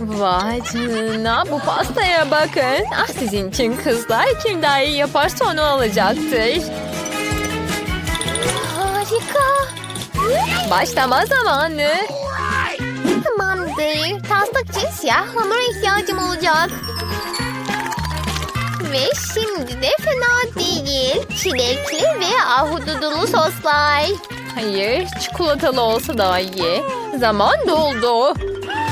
Vay canına bu pastaya bakın. Ah sizin için kızlar kim daha iyi yaparsa onu alacaktır. Harika. Başlama zamanı. Tamamdır. Taslık için siyah hamura ihtiyacım olacak. Ve şimdi de fena değil. Çilekli ve ahududulu soslar. Hayır çikolatalı olsa daha iyi. Zaman doldu.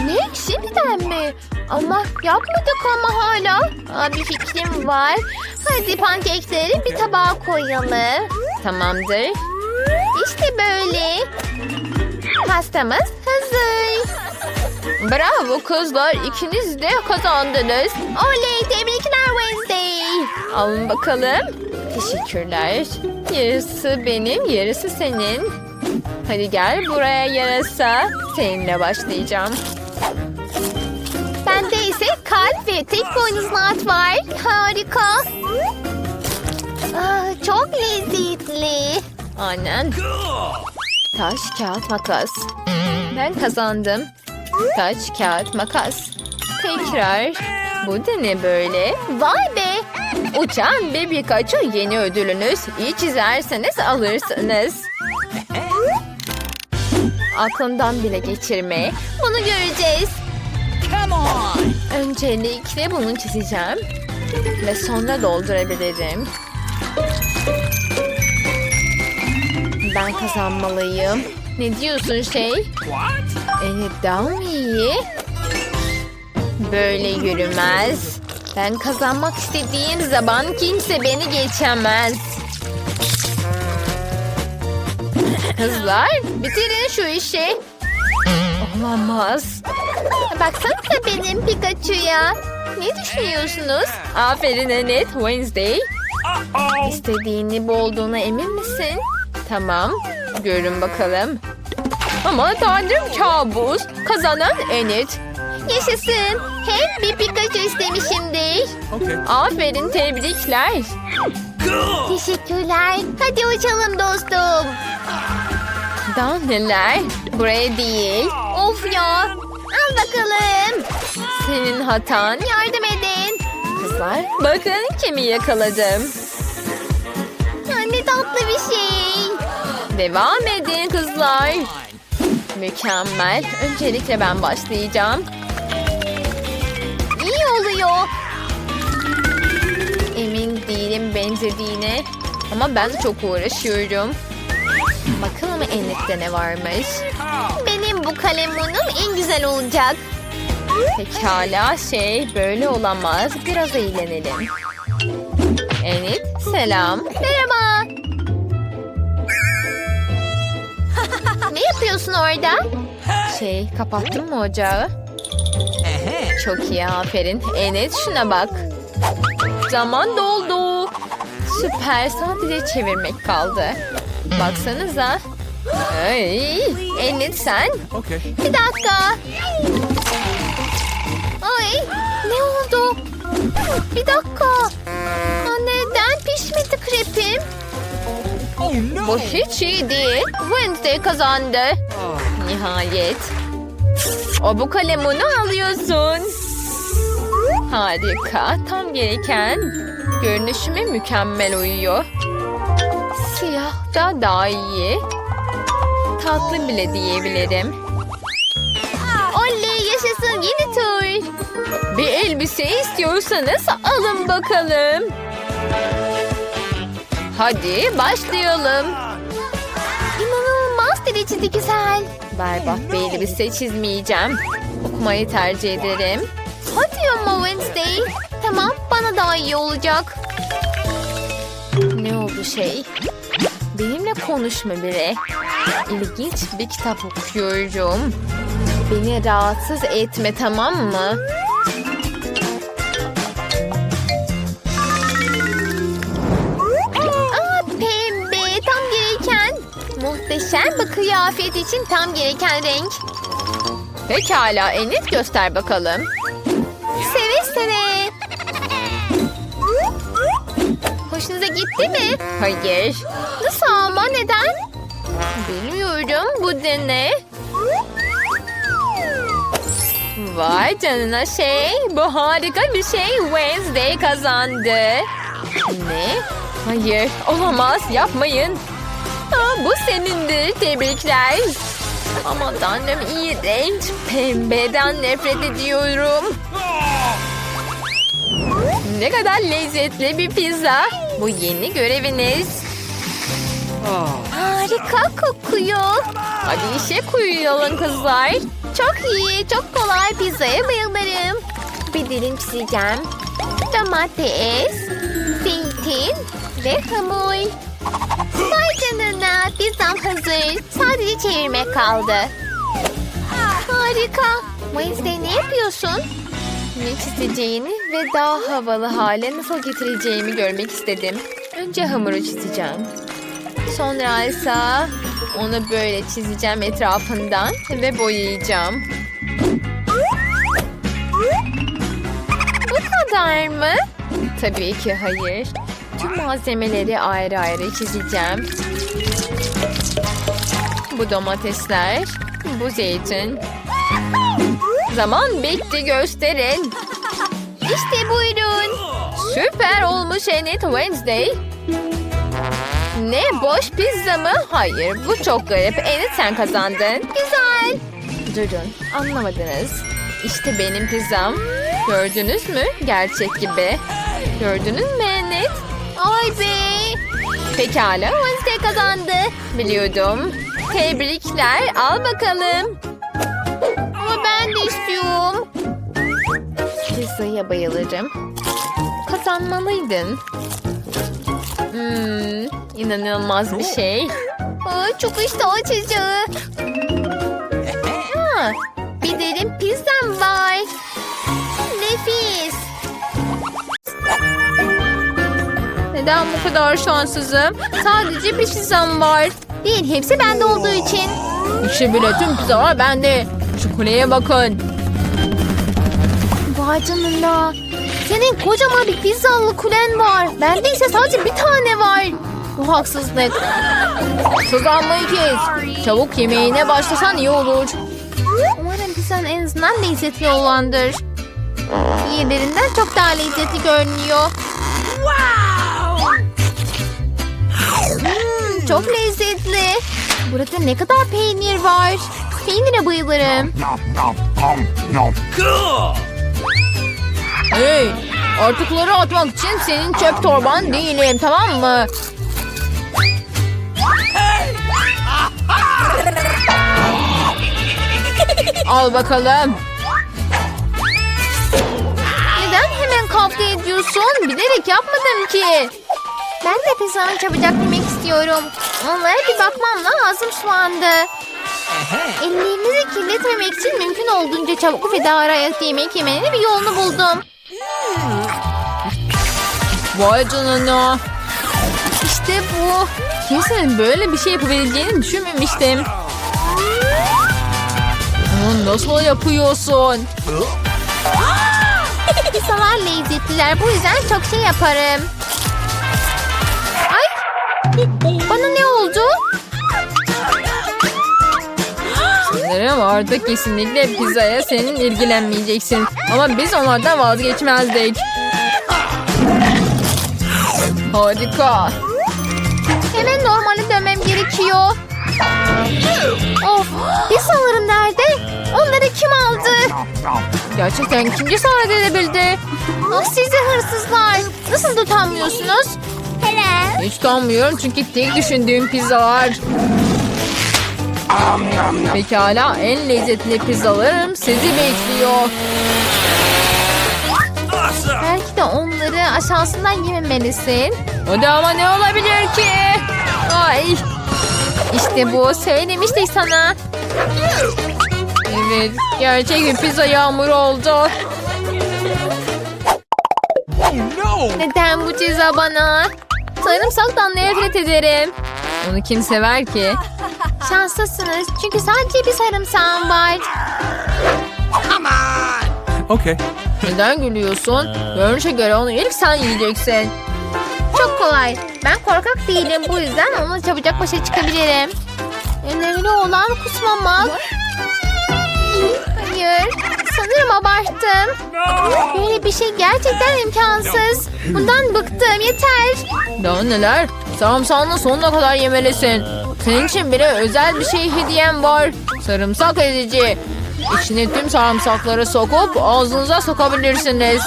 Ne? Şimdiden mi? Ama yapmadık ama hala. Aa, bir fikrim var. Hadi pankekleri bir tabağa koyalım. Tamamdır. İşte böyle. Pastamız hazır. Bravo kızlar ikiniz de kazandınız. Oley tebrikler Wednesday. Alın bakalım. Teşekkürler. Yarısı benim, yarısı senin. Hadi gel buraya yarasa. Seninle başlayacağım. Kalp ve tek boynuzlu at var. Harika. Aa, çok lezzetli. Aynen. Taş, kağıt, makas. Ben kazandım. Taş, kağıt, makas. Tekrar. Bu da ne böyle? Vay be. Uçan bir Pikachu yeni ödülünüz. İyi çizerseniz alırsınız. Aklından bile geçirme. Bunu göreceğiz. Öncelikle bunu çizeceğim. Ve sonra doldurabilirim. Ben kazanmalıyım. Ne diyorsun şey? Evet daha mı iyi? Böyle yürümez. Ben kazanmak istediğim zaman kimse beni geçemez. Kızlar bitirin şu işi. Olamaz. Baksanıza benim Pikachu'ya. Ne düşünüyorsunuz? Aferin Enet Wednesday. İstediğini bu olduğuna emin misin? Tamam. Görün bakalım. Ama tanrım kabus. Kazanan Enet. Yaşasın. Hem bir Pikachu istemişimdir. Aferin tebrikler. Teşekkürler. Hadi uçalım dostum. Daha neler? Buraya değil. Of ya. Al bakalım. Senin hatan. Yardım edin. Kızlar bakın kimi yakaladım. Ya, ne tatlı bir şey. Devam edin kızlar. Mükemmel. Öncelikle ben başlayacağım. İyi oluyor. Emin değilim benzediğine. Ama ben de çok uğraşıyorum. Bakalım Enet'te ne varmış. Benim bu kalemunum en güzel olacak. Pekala şey böyle olamaz. Biraz eğlenelim. Enet selam. Merhaba. ne yapıyorsun orada? Şey kapattın mı ocağı? Çok iyi aferin. Enet şuna bak. Zaman doldu. Süper sadece çevirmek kaldı. Baksanıza. Ay, Enet sen. Bir dakika. Ay ne oldu? Bir dakika. Aa, neden pişmedi krepim? Bu hiç iyi değil. Wednesday kazandı. Nihayet. O bu kalemini alıyorsun. Harika. Tam gereken. Görünüşüme mükemmel uyuyor. Siyah da daha iyi. Tatlı bile diyebilirim. Oley yaşasın yeni tur. Bir elbise istiyorsanız alın bakalım. Hadi başlayalım. İnanılmaz derecede güzel. Berbat bir elbise çizmeyeceğim. Okumayı tercih ederim. Hadi ama Wednesday. Tamam bana daha iyi olacak. Şey? Benimle konuşma biri. İlginç bir kitap okuyorum. Beni rahatsız etme tamam mı? Aa pembe tam gereken. Muhteşem bir kıyafet için tam gereken renk. Pekala Enit göster bakalım. Hoşunuza gitti mi? Hayır. Nasıl ama neden? Bilmiyorum bu da ne? Vay canına şey. Bu harika bir şey. Wednesday kazandı. Ne? Hayır olamaz yapmayın. Aa, bu senindir tebrikler. Aman tanrım iğrenç. Pembeden nefret ediyorum. Ne kadar lezzetli bir pizza. Bu yeni göreviniz. Harika kokuyor. Hadi işe koyulalım kızlar. Çok iyi, çok kolay pizzaya bayılırım. Bir dilim çizeceğim. Domates, zeytin ve hamur. Vay canına, pizzam hazır. Sadece çevirmek kaldı. Harika. Wednesday ne yapıyorsun? Ne çizeceğini ve daha havalı hale nasıl getireceğimi görmek istedim. Önce hamuru çizeceğim. Sonra ise onu böyle çizeceğim etrafından ve boyayacağım. Bu kadar mı? Tabii ki hayır. Tüm malzemeleri ayrı ayrı çizeceğim. Bu domatesler, bu zeytin. Zaman bitti gösterin. İşte buyurun. Süper olmuş Enid Wednesday. Ne boş pizza mı? Hayır bu çok garip. Enid sen kazandın. Güzel. Durun anlamadınız. İşte benim pizzam. Gördünüz mü? Gerçek gibi. Gördünüz mü Enid? Ay be. Pekala Wednesday kazandı. Biliyordum. Tebrikler al bakalım. Ama ben. Pizzaya bayılırım. Kazanmalıydın. Hmm, inanılmaz bir şey. Aa, çok iştah açıcı. Ha, bir dilim pizzam var. Nefis. Neden bu kadar şanssızım? Sadece bir pizzam var. Değil, hepsi bende olduğu için. İşte bile tüm pizzalar bende. Şu kuleye bakın. Vay canına. Senin kocaman bir pizzalı kulen var. Bende ise sadece bir tane var. Bu haksızlık. Kazanmayı kes. Çabuk yemeğine başlasan iyi olur. Umarım pizzan en azından lezzetli olandır. Diğerlerinden çok daha lezzetli görünüyor. Hmm, çok lezzetli. Burada ne kadar peynir var. Peynire bayılırım. Hey, artıkları atmak için senin çöp torban değilim tamam mı? Al bakalım. Neden hemen kavga ediyorsun? Bilerek yapmadım ki. Ben de pizzanı çabucak yemek istiyorum. Onlara bir bakmamla ağzım sulandı. Ellerinizi kirletmemek için mümkün olduğunca çabuk ve daha rahat yemek yemenin bir yolunu buldum. Vay canına. İşte bu. Kimsenin böyle bir şey yapabileceğini düşünmemiştim. Bunu nasıl yapıyorsun? Pizzalar lezzetliler. Bu yüzden çok şey yaparım. Ay! Bana ne oldu? Artık kesinlikle pizzaya senin ilgilenmeyeceksin. Ama biz onlardan vazgeçmezdik. Harika. Hemen normale dönmem gerekiyor. Of! Pizzalarım nerede? Onları kim aldı? Gerçekten kim cesaret edebildi? Ah sizi hırsızlar. Nasıl utanmıyorsunuz? Hele. Hiç utanmıyorum çünkü tek düşündüğüm pizzalar. Pekala en lezzetli pizzalarım sizi bekliyor. Belki de onları aşağısından yememelisin. Hadi ama ne olabilir ki? Ay. İşte bu söylemiştik sana. Evet gerçek bir pizza yağmuru oldu. Neden bu ceza bana? Sarımsaktan nefret ederim. Onu kim sever ki? Şanslısınız çünkü sadece bir sarımsağım var. Okay. Neden gülüyorsun? Görünüşe göre onu ilk sen yiyeceksin. Çok kolay. Ben korkak değilim bu yüzden onunla çabucak başa çıkabilirim. Önemli olan kusmamak. Hayır. Sanırım abarttım. Böyle bir şey gerçekten imkansız. Bundan bıktım yeter. Daha neler? Sarımsağını sonuna kadar yemelisin. Senin için bile özel bir şey hediyem var. Sarımsak edici. İçine tüm sarımsakları sokup ağzınıza sokabilirsiniz.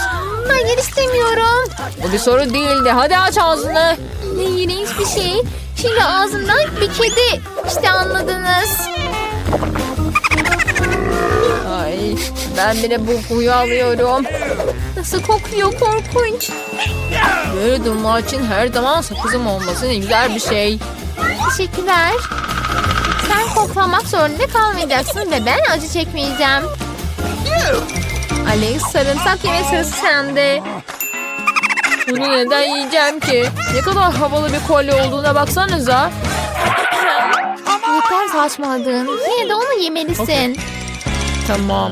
Hayır istemiyorum. Bu bir soru değildi. Hadi aç ağzını. Ne iğrenç bir şey. Şimdi ağzımdan bir kedi. İşte anladınız. Ay, ben bile bu kokuyu alıyorum. Nasıl kokuyor korkunç. Böyle durumlar için her zaman sakızım olması ne güzel bir şey. Teşekkürler. Sen koklamak zorunda kalmayacaksın ve ben acı çekmeyeceğim. Alex sarımsak yeme sırası sende. Bunu neden yiyeceğim ki? Ne kadar havalı bir kolye olduğuna baksanıza. Yeter saçmaladın. Yine de onu yemelisin. Tamam.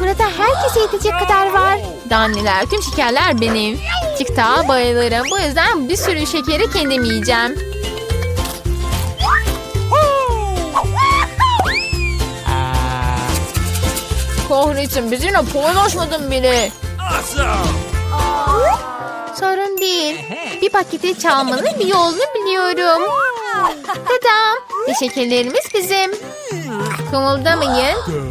Burada herkese yetecek kadar var. Danneler tüm şekerler benim. TikTok'a bayılırım. Bu yüzden bir sürü şekeri kendim yiyeceğim. Kahretsin bizimle paylaşmadın bile. Sorun değil. Bir paketi çalmanın bir yolunu biliyorum. Tadam. Şekerlerimiz bizim. Kımıldamayın.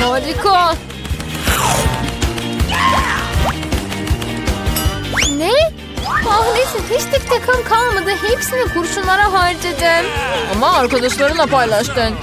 Harika. Ne? Kahretsin hiç tek takım kalmadı. Hepsini kurşunlara harcadım. Ama arkadaşlarınla paylaştın.